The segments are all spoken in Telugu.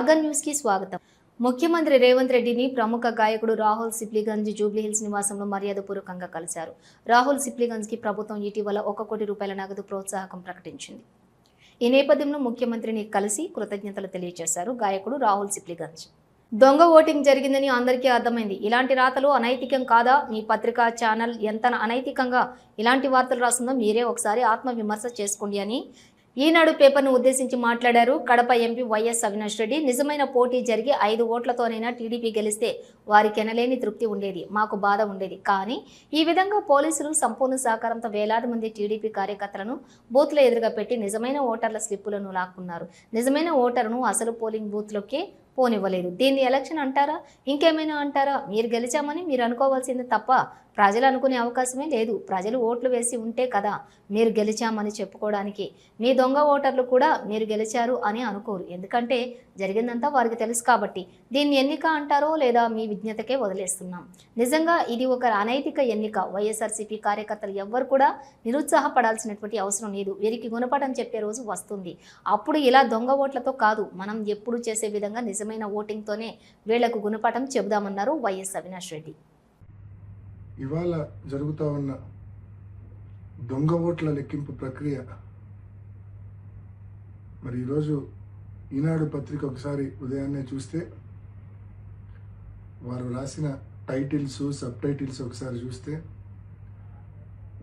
ఆర్గన్ న్యూస్కి స్వాగతం. ముఖ్యమంత్రి రేవంత్ రెడ్డిని ప్రముఖ గాయకుడు రాహుల్ సిప్లిగంజ్ జూబ్లీహిల్స్ నివాసంలో మర్యాదపూర్వకంగా కలిశారు. రాహుల్ సిప్లిగంజ్కి ప్రభుత్వం ఇటీవల ఒక కోటి రూపాయల నగదు ప్రోత్సాహకం ప్రకటించింది. ఈ నేపథ్యంలో ముఖ్యమంత్రిని కలిసి కృతజ్ఞతలు తెలియజేశారు గాయకుడు రాహుల్ సిప్లిగంజ్. దొంగ ఓటింగ్ జరిగిందని అందరికీ అర్థమైంది. ఇలాంటి రాతలు అనైతికం కాదా? మీ పత్రికా ఛానల్ ఎంత అనైతికంగా ఇలాంటి వార్తలు రాస్తుందో మీరే ఒకసారి ఆత్మవిమర్శ చేసుకోండి అని ఈనాడు పేపర్ను ఉద్దేశించి మాట్లాడారు కడప ఎంపీ వైఎస్ అవినాష్ రెడ్డి. నిజమైన పోటీ జరిగి ఐదు ఓట్లతోనైనా టీడీపీ గెలిస్తే వారికెనలేని తృప్తి ఉండేది మాకు బాధ ఉండేది. కానీ ఈ విధంగా పోలీసులు సంపూర్ణ సహకారంతో వేలాది మంది టీడీపీ కార్యకర్తలను బూత్ల ఎదురుగా పెట్టి నిజమైన ఓటర్ల స్లిప్పులను లాక్కున్నారు. నిజమైన ఓటర్ను అసలు పోలింగ్ బూత్లోకే పోనివ్వలేదు. దీన్ని ఎలక్షన్ అంటారా? ఇంకేమైనా అంటారా? మీరు గెలిచామని మీరు అనుకోవాల్సింది తప్ప ప్రజలు అనుకునే అవకాశమే లేదు. ప్రజలు ఓట్లు వేసి ఉంటే కదా మీరు గెలిచామని చెప్పుకోవడానికి. మీ దొంగ ఓటర్లు కూడా మీరు గెలిచారు అని అనుకోరు. ఎందుకంటే జరిగిందంతా వారికి తెలుసు కాబట్టి. దీన్ని ఎన్నిక అంటారో లేదా మీ విజ్ఞతకే వదిలేస్తున్నాం. నిజంగా ఇది ఒక అనైతిక ఎన్నిక. వైఎస్ఆర్సీపీ కార్యకర్తలు ఎవ్వరు కూడా నిరుత్సాహపడాల్సినటువంటి అవసరం లేదు. వీరికి గుణపడని చెప్పే రోజు వస్తుంది. అప్పుడు ఇలా దొంగ ఓట్లతో కాదు. మనం ఎప్పుడు చేసే విధంగా నిజమైన ఓటింగ్తోనే వీళ్ళకు గుణపటం చెబుదామన్నారు వైఎస్ అవినాష్ రెడ్డి. ఇవాళ జరుగుతూ ఉన్న దొంగ ఓట్ల లెక్కింపు ప్రక్రియ మరి ఈరోజు ఈనాడు పత్రిక ఒకసారి ఉదయాన్నే చూస్తే వారు రాసిన టైటిల్స్ సబ్ టైటిల్స్ ఒకసారి చూస్తే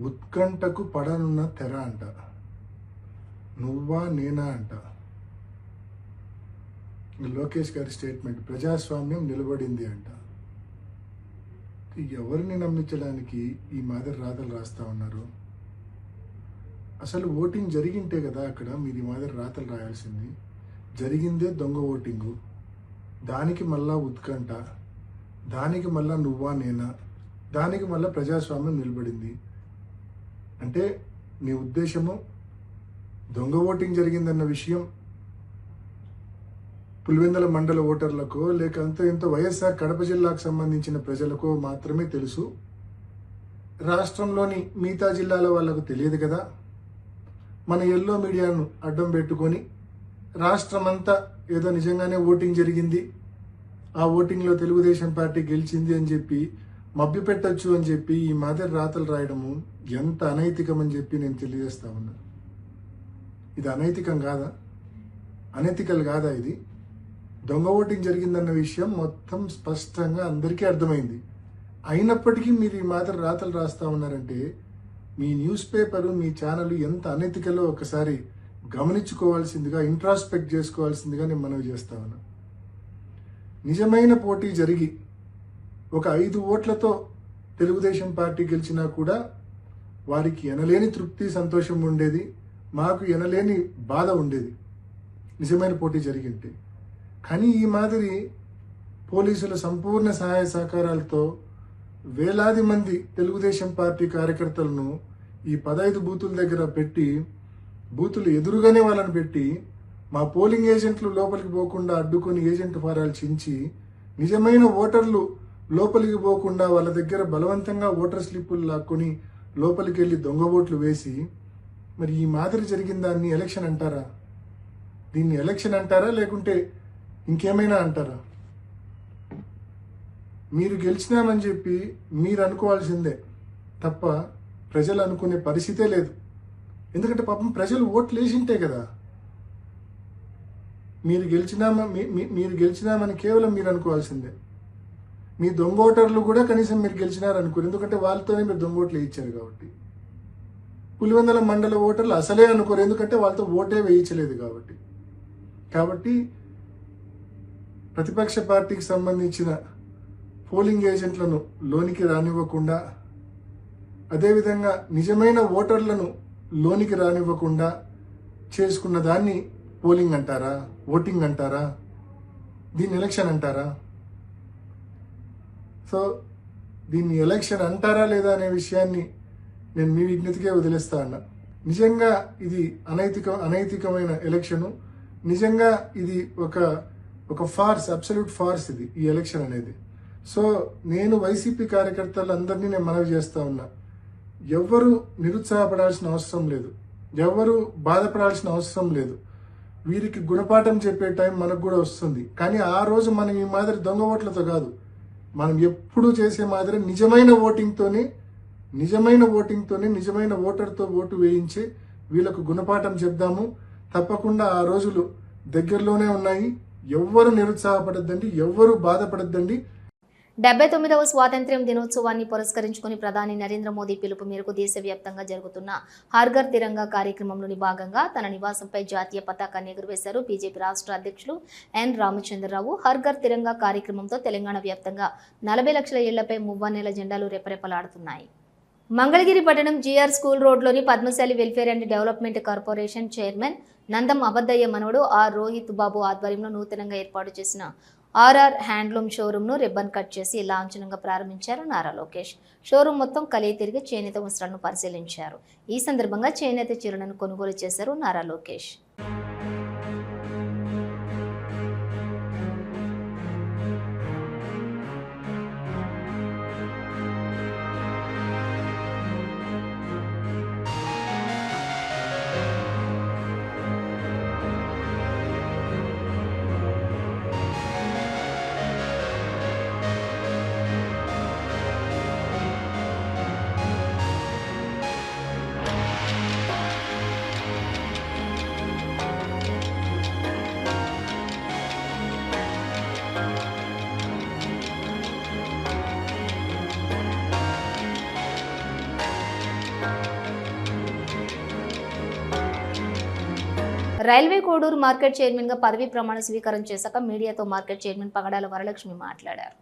ఉత్కంఠకు పడనున్న తెర అంట. నువ్వా నేనా అంట. లోకేష్ గారి స్టేట్మెంట్ ప్రజాస్వామ్యం నిలబడింది అంట. ఎవరిని నమ్మించడానికి ఈ మాదిరి రాతలు రాస్తా ఉన్నారు? అసలు ఓటింగ్ జరిగింటే కదా అక్కడ మీది మాదిరి రాతలు రాయాల్సింది. జరిగిందే దొంగ ఓటింగు. దానికి మళ్ళా ఉత్కంఠ. దానికి మళ్ళా నువ్వా నేనా? దానికి మళ్ళా ప్రజాస్వామ్యం నిలబడింది. అంటే మీ ఉద్దేశము దొంగ ఓటింగ్ జరిగిందన్న విషయం పులివెందల మండల ఓటర్లకు లేక అంత ఇంత వైఎస్ఆర్ కడప జిల్లాకు సంబంధించిన ప్రజలకు మాత్రమే తెలుసు. రాష్ట్రంలోని మిగతా జిల్లాల వాళ్ళకు తెలియదు కదా. మన ఎల్లో మీడియాను అడ్డం పెట్టుకొని రాష్ట్రమంతా ఏదో నిజంగానే ఓటింగ్ జరిగింది. ఆ ఓటింగ్లో తెలుగుదేశం పార్టీ గెలిచింది అని చెప్పి మభ్యపెట్టచ్చు అని చెప్పి ఈ మాదిరి రాతలు రాయడము ఎంత అనైతికం అని చెప్పి నేను తెలియజేస్తా ఉన్నా. ఇది అనైతికం కాదా? అనైతికలు కాదా ఇది? దొంగ ఓటింగ్ జరిగిందన్న విషయం మొత్తం స్పష్టంగా అందరికీ అర్థమైంది. అయినప్పటికీ మీరు ఈ మాత్రం రాతలు రాస్తా ఉన్నారంటే మీ న్యూస్ పేపరు మీ ఛానల్ ఎంత అనైతికలో ఒకసారి గమనించుకోవాల్సిందిగా ఇంట్రాస్పెక్ట్ చేసుకోవాల్సిందిగా నేను మనవి చేస్తా ఉన్నా. నిజమైన పోటీ జరిగి ఒక ఐదు ఓట్లతో తెలుగుదేశం పార్టీ గెలిచినా కూడా వారికి ఎనలేని తృప్తి సంతోషం ఉండేది. మాకు ఎనలేని బాధ ఉండేది. నిజమైన పోటీ జరిగింటే. కానీ ఈ మాదిరి పోలీసుల సంపూర్ణ సహాయ సహకారాలతో వేలాది మంది తెలుగుదేశం పార్టీ కార్యకర్తలను ఈ పదహైదు బూతుల దగ్గర పెట్టి బూతులు ఎదురుగానే వాళ్ళని పెట్టి మా పోలింగ్ ఏజెంట్లు లోపలికి పోకుండా అడ్డుకొని ఏజెంట్ ఫారాలు చించి నిజమైన ఓటర్లు లోపలికి పోకుండా వాళ్ళ దగ్గర బలవంతంగా ఓటర్ స్లిప్పులు లాక్కొని లోపలికి వెళ్ళి దొంగ ఓట్లు వేసి మరి ఈ మాదిరి జరిగిన దాన్ని ఎలక్షన్ అంటారా? దీన్ని ఎలక్షన్ అంటారా? లేకుంటే ఇంకేమైనా అంటారా? మీరు గెలిచినామని చెప్పి మీరు అనుకోవాల్సిందే తప్ప ప్రజలు అనుకునే పరిస్థితే లేదు. ఎందుకంటే పాపం ప్రజలు ఓట్లు వేసింటే కదా. మీరు గెలిచినామా మీ- మీరు గెలిచినామని కేవలం మీరు అనుకోవాల్సిందే. మీ దొంగ ఓటర్లు కూడా కనీసం మీరు గెలిచినారు అనుకోరు. ఎందుకంటే వాళ్ళతోనే మీరు దొంగ ఓట్లు వేయించారు కాబట్టి. పులివెందల మండల ఓటర్లు అసలే అనుకోరు. ఎందుకంటే వాళ్ళతో ఓటే వేయించలేదు కాబట్టి. కాబట్టి ప్రతిపక్ష పార్టీకి సంబంధించిన పోలింగ్ ఏజెంట్లను లోనికి రానివ్వకుండా అదేవిధంగా నిజమైన ఓటర్లను లోనికి రానివ్వకుండా చేసుకున్న దాన్ని పోలింగ్ అంటారా ఓటింగ్ అంటారా దీన్ని ఎలక్షన్ అంటారా? సో దీన్ని ఎలక్షన్ అంటారా లేదా అనే విషయాన్ని నేను మీ విజ్ఞతకే వదిలేస్తా అన్నా. నిజంగా ఇది అనైతిక అనైతికమైన ఎలక్షను. నిజంగా ఇది ఒక ఒక ఫార్స్ అబ్సల్యూట్ ఫార్స్ ఇది ఈ ఎలక్షన్ అనేది. సో నేను వైసీపీ కార్యకర్తలందరినీ నేను మనవి చేస్తా ఉన్నా. ఎవ్వరు నిరుత్సాహపడాల్సిన అవసరం లేదు. ఎవ్వరు బాధపడాల్సిన అవసరం లేదు. వీరికి గుణపాఠం చెప్పే టైం మనకు కూడా వస్తుంది. కానీ ఆ రోజు మనం ఈ మాదిరి దొంగ ఓట్లతో కాదు. మనం ఎప్పుడూ చేసే మాదిరి నిజమైన ఓటింగ్తోని నిజమైన ఓటింగ్తోని నిజమైన ఓటర్తో ఓటు వేయించి వీళ్ళకు గుణపాఠం చెప్దాము. తప్పకుండా ఆ రోజులు దగ్గరలోనే ఉన్నాయి. ఎవ్వరు నిరుత్సాహపడద్దండి ఎవ్వరు బాధపడద్దండి. డెబ్బై తొమ్మిదవ స్వాతంత్ర్యం దినోత్సవాన్ని పురస్కరించుకుని ప్రధాని నరేంద్ర మోదీ పిలుపు మేరకు దేశవ్యాప్తంగా జరుగుతున్న హర్ఘర్ తిరంగా కార్యక్రమంలోని భాగంగా తన నివాసంపై జాతీయ పతాకాన్ని ఎగురవేశారు బీజేపీ రాష్ట్ర అధ్యక్షులు ఎన్ రామచంద్రరావు. హర్ఘర్ తిరంగా కార్యక్రమంతో తెలంగాణ వ్యాప్తంగా నలభై లక్షల ఇళ్ళపై మువ్వన్నెల జెండాలు రెపరెపలాడుతున్నాయి. మంగళగిరి పట్టణం జీఆర్ స్కూల్ రోడ్లోని Padmasali welfare and development corporation chairman Nandam Abaddayya మనవడు ఆర్ రోహిత్ బాబు ఆధ్వర్యంలో నూతనంగా ఏర్పాటు చేసిన ఆర్ఆర్ హ్యాండ్లూమ్ షోరూమ్ను రిబ్బన్ కట్ చేసి లాంఛనంగా ప్రారంభించారు నారా లోకేష్. షోరూమ్ మొత్తం కలిగి తిరిగి చేనేత వస్త్రాలను పరిశీలించారు. ఈ సందర్భంగా చేనేత చీరలను కొనుగోలు చేశారు నారా లోకేష్. రైల్వే కోడూరు మార్కెట్ చైర్మన్గా పదవీ ప్రమాణ స్వీకారం చేశాక మీడియాతో మార్కెట్ చైర్మన్ పగడాల వరలక్ష్మి మాట్లాడారు.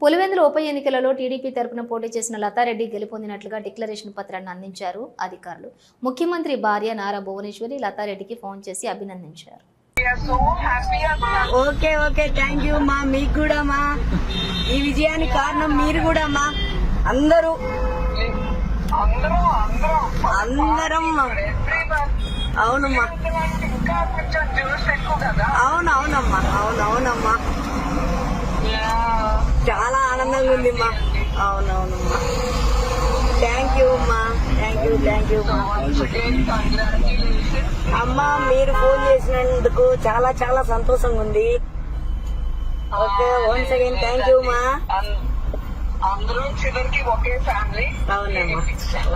పులివెందుల ఉప ఎన్నికలలో టీడీపీ తరపున పోటీ చేసిన లతారెడ్డి గెలుపొందినట్లుగా డిక్లరేషన్ పత్రాన్ని అందించారు అధికారులు. ముఖ్యమంత్రి భార్య నారా భువనేశ్వరి లతారెడ్డికి ఫోన్ చేసి అభినందించారు. ఓకే ఓకే థ్యాంక్ యూ మా మీకు కూడా మా. ఈ విజయానికి కారణం మీరు కూడా మా. అందరూ. అందరూ. అవునమ్మా ఇంకా కొంచెం జ్యూస్ ఎక్కువ కదా. అవును అవునమ్మా. అవును అవునమ్మా. చాలా ఆనందంగా ఉంది మా. అవునవునమ్మా. థ్యాంక్ యూ అమ్మా థ్యాంక్ యూ థ్యాంక్ అమ్మా మీరు ఫోన్ చేసినందుకు చాలా చాలా సంతోషంగా ఉంది. Okay once again thank you మా అందరూ చివరికి ఒకే ఫ్యామిలీ అవునమ్మా.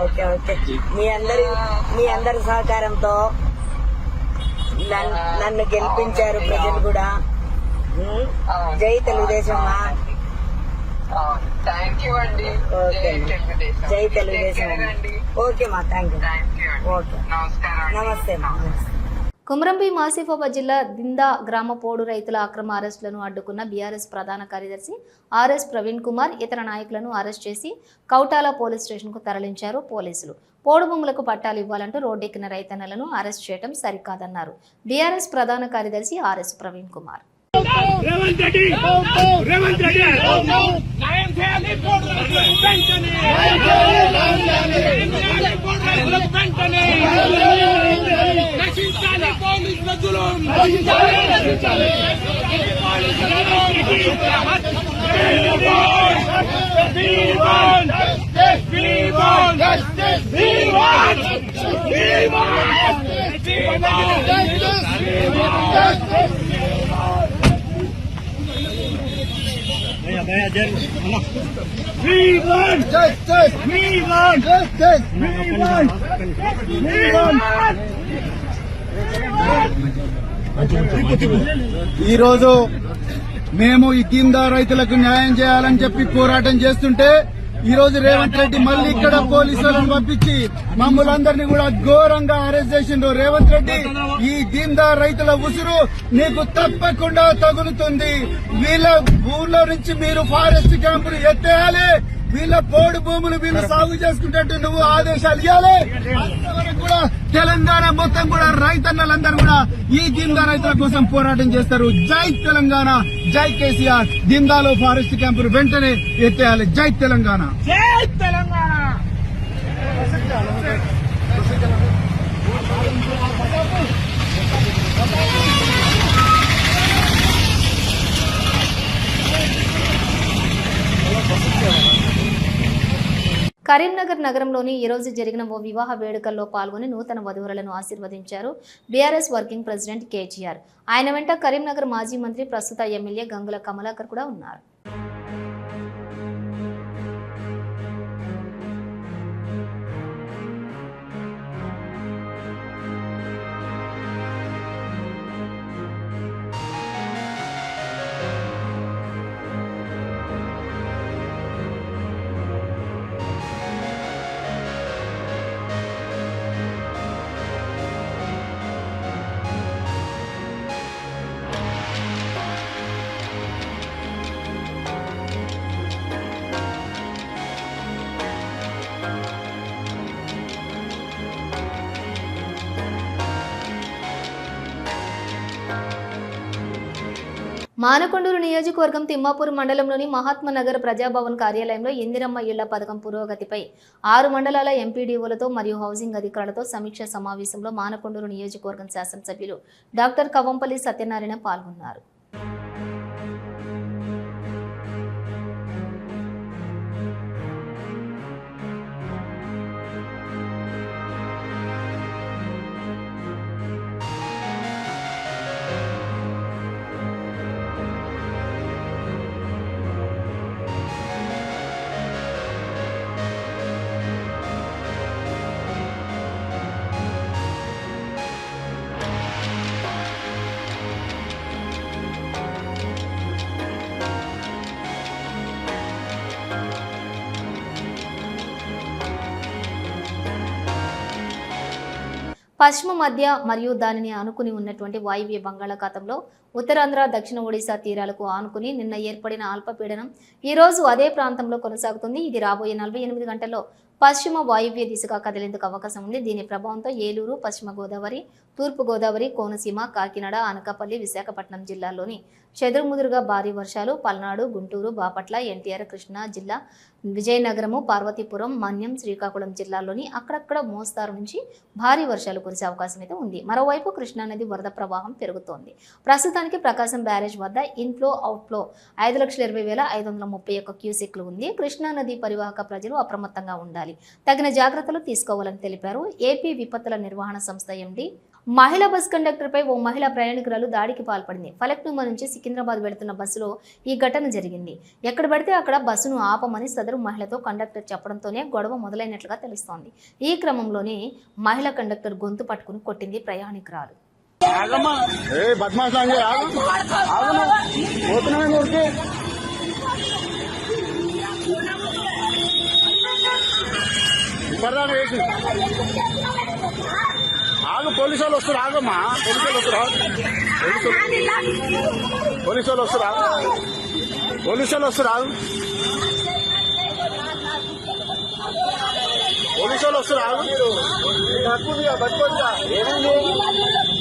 Okay okay. మీ అందరి మీ అందరి సహకారంతో నన్- నన్ను గెలిపించారు ప్రజలు కూడా. జై తెలుగుదేశం థ్యాంక్ యూ అండి ఓకే జై. తెలుగుదేశం ఓకే మా థ్యాంక్ యూ ఓకే నమస్కారం అండి. నమస్తే మా నమస్తే కుమరంభీం ఆసిఫాబాద్ జిల్లా దిందా గ్రామ పోడు రైతుల అక్రమ అరెస్టులను అడ్డుకున్న బీఆర్ఎస్ ప్రధాన కార్యదర్శి ఆర్ఎస్ ప్రవీణ్ కుమార్ ఇతర నాయకులను అరెస్ట్ చేసి కౌటాల పోలీస్ స్టేషన్కు తరలించారు పోలీసులు. పోడు భూములకు పట్టాలు ఇవ్వాలంటూ రోడ్డెక్కిన రైతన్నలను అరెస్ట్ చేయడం సరికాదన్నారు. బీఆర్ఎస్ ప్రధాన కార్యదర్శి ఆర్ఎస్ ప్రవీణ్ కుమార్. రేవంత్ రెడ్డి రేవంత్ రెడ్డి న్యాయం చేయాలి పోడు రైతులకు వెంటనే న్యాయం చేయాలి పోడు రైతులకు వెంటనే నశించాలి పోలీసుల జులుం నశించాలి నశించాలి We want ఈరోజు మేము ఈ దీన్ రైతులకు న్యాయం చేయాలని చెప్పి పోరాటం చేస్తుంటే ఈ రోజు రేవంత్ రెడ్డి మళ్ళీ ఇక్కడ పోలీసులను పంపించి మమ్మల్ని అందరినీ కూడా ఘోరంగా అరెస్ట్ చేసిండ్రు. రేవంత్ రెడ్డి ఈ దీందా రైతుల ఉసురు నీకు తప్పకుండా తగులుతుంది. వీళ్ళ ఊర్లో నుంచి మీరు ఫారెస్ట్ క్యాంపులు ఎత్తేయాలి. వీళ్ళ పోడు భూములు వీళ్ళు సాగు చేసుకుంటే నువ్వు ఆదేశాలు ఇవ్వాలి కూడా తెలంగాణ మొత్తం కూడా రైతన్నలందరూ కూడా ఈ జిందా రైతుల కోసం పోరాటం చేస్తారు. జై తెలంగాణ జై కేసీఆర్. జిందాలో ఫారెస్ట్ క్యాంపులు వెంటనే ఎత్తేయాలి. జై తెలంగాణ. జై తెలంగాణ! కరీంనగర్ నగరంలోని ఈరోజు జరిగిన ఓ వివాహ వేడుకల్లో పాల్గొని నూతన వధువులను ఆశీర్వదించారు బీఆర్ఎస్ వర్కింగ్ ప్రెసిడెంట్ కేజీఆర్. ఆయన వెంట కరీంనగర్ మాజీ మంత్రి ప్రస్తుత ఎమ్మెల్యే గంగుల కమలాకర్ కూడా ఉన్నారు. మానకొండూరు నియోజకవర్గం తిమ్మాపూర్ మండలంలోని మహాత్మానగర్ ప్రజాభవన్ కార్యాలయంలో ఇందిరమ్మ ఇళ్ళ పథకం పురోగతిపై ఆరు మండలాల ఎంపీడీఓలతో మరియు హౌసింగ్ అధికారులతో సమీక్ష సమావేశంలో మానకొండూరు నియోజకవర్గం శాసనసభ్యులు డాక్టర్ కవంపల్లి సత్యనారాయణ పాల్గొన్నారు. పశ్చిమ మధ్య మరియు దానిని ఆనుకుని ఉన్నటువంటి వాయువ్య బంగాళాఖాతంలో ఉత్తరాంధ్ర దక్షిణ ఒడిశా తీరాలకు ఆనుకుని నిన్న ఏర్పడిన అల్పపీడనం ఈరోజు అదే ప్రాంతంలో కొనసాగుతుంది. ఇది రాబోయే నలభై ఎనిమిది గంటల్లో పశ్చిమ వాయువ్య దిశగా కదిలేందుకు అవకాశం ఉంది. దీని ప్రభావంతో ఏలూరు పశ్చిమ గోదావరి తూర్పుగోదావరి కోనసీమ కాకినాడ అనకాపల్లి విశాఖపట్నం జిల్లాల్లోని చెదురుముదురుగా భారీ వర్షాలు పల్నాడు గుంటూరు బాపట్ల ఎన్టీఆర్ కృష్ణా జిల్లా విజయనగరము పార్వతీపురం మన్యం శ్రీకాకుళం జిల్లాల్లోని అక్కడక్కడ మోస్తారు నుంచి భారీ వర్షాలు కురిసే అవకాశం అయితే ఉంది. మరోవైపు కృష్ణానది వరద ప్రవాహం పెరుగుతోంది. ప్రస్తుతానికి ప్రకాశం బ్యారేజ్ వద్ద ఇన్ఫ్లో అవుట్ఫ్లో ఐదు లక్షల ఇరవై వేల ఐదు వందల ముప్పై ఒక్క క్యూసెక్లు ఉంది. కృష్ణానది పరివాహక ప్రజలు అప్రమత్తంగా ఉండాలి. తగిన జాగ్రత్తలు తీసుకోవాలని తెలిపారు. ఏపీ విపత్తుల నిర్వహణ సంస్థ ఎండి మహిళా బస్ కండక్టర్పై ఓ మహిళా ప్రయాణికురాలు దాడికి పాల్పడింది. ఫలక్నుమా నుంచి సికింద్రాబాద్ వెళుతున్న బస్సులో ఈ ఘటన జరిగింది. ఎక్కడ పడితే అక్కడ బస్సును ఆపమని సదరు మహిళతో కండక్టర్ చెప్పడంతోనే గొడవ మొదలైనట్లుగా తెలుస్తోంది. ఈ క్రమంలోనే మహిళా కండక్టర్ గొంతు పట్టుకుని కొట్టింది ప్రయాణికురాలు. ఏ పోలీసు వాళ్ళు వస్తారు ఆగమ్మా పోలీసు వాళ్ళు వస్తారు ఆగు. పోలీసు వాళ్ళు వస్తారు ఆగు. పోలీసు వాళ్ళు వస్తారు పోలీసు వాళ్ళు వస్తారు ఏమైంది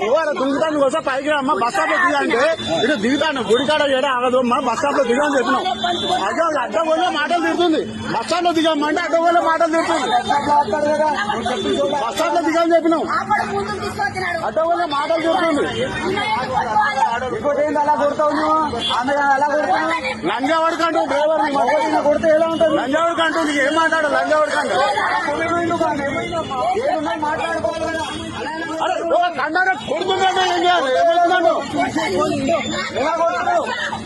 ఎవరు రా వస్తే పైకి అమ్మ బస్ స్టాప్లో దిగంటే ఇటు దిగుతాను. గుడికాడ ఏడా ఆగదు అమ్మ బస్ స్టాప్లో దిగని చెప్పినాం అడ్డ అడ్డ పోలే మాటలు తిడుతుంది బస్ స్టాప్లో దిగమ్మంటే అడ్డ పోలే మాటలు తిడుతుంది బస్ స్టాప్లో దిగని చెప్పినాం అడ్డ పోలే మాటలు తిడుతుంది ఇంకోటి ఏంటి అలా కొడతావు నువ్వు? ఆమె అలా కొడతావు? లంజావాడి కంటూ డ్రైవర్ కొడితే ఎలా ఉంటుంది? లంజావాడి కంటూ నీకు ఏం మాట్లాడు లంజావాడి కంటూ అరే మాట్లాడుకోవాలి? కొడుతున్నాడు ఏం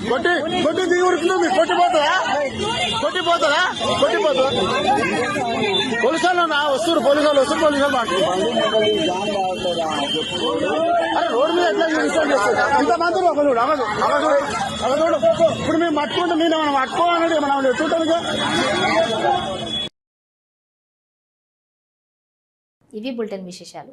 కొట్టి కొట్టి దిగి ఉరుకుతుంది. కొట్టిపోతుందా కొట్టిపోతుందా కొట్టిపోతుందా పోలీసు వాళ్ళు నా వస్తారు పోలీసు వాళ్ళు అరే రోడ్డు మీద ఎట్లా ఇన్స్టాల్ చేస్తారు? ఇంతమంది ఒకరు అవదు అవదు అవదు ఇప్పుడు మేము మట్టుకుంటే మీరు మనం పట్టుకోవాలంటే మనం ఎట్టుంటాం ఇవి బులెటిన్ విశేషాలు.